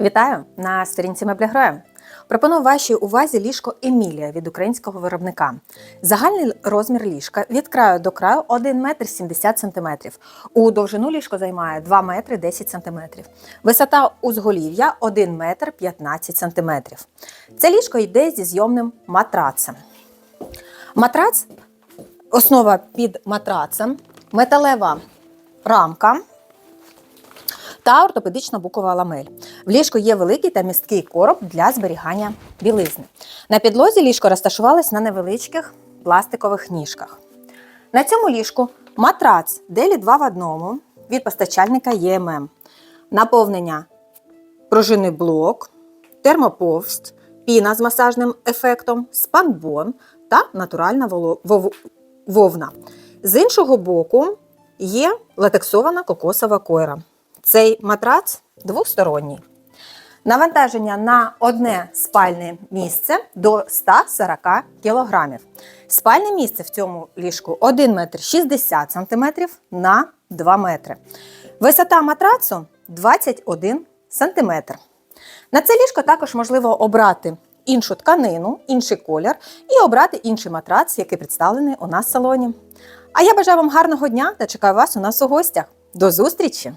Вітаю на сторінці Меблягроя. Пропоную вашій увазі ліжко Емілія від українського виробника. Загальний розмір ліжка від краю до краю 1 метр 70 сантиметрів. У довжину ліжко займає 2 метри 10 сантиметрів. Висота узголів'я 1 метр 15 сантиметрів. Це ліжко йде зі зйомним матрацем. Матрац основа під матрацем, металева рамка та ортопедична букова ламель. В ліжку є великий та місткий короб для зберігання білизни. На підлозі ліжко розташувалось на невеличких пластикових ніжках. На цьому ліжку матрац Делі 2 в одному від постачальника ЄММ. Наповнення пружинний блок, термоповсть, піна з масажним ефектом, спанбон та натуральна вовна. З іншого боку є латексована кокосова койра. Цей матрац двосторонній. Навантаження на одне спальне місце до 140 кг. Спальне місце в цьому ліжку 1 метр 60 см на 2 метри. Висота матрацу 21 см. На це ліжко також можливо обрати іншу тканину, інший колір і обрати інший матрац, який представлений у нас в салоні. А я бажаю вам гарного дня та чекаю вас у нас у гостях. До зустрічі!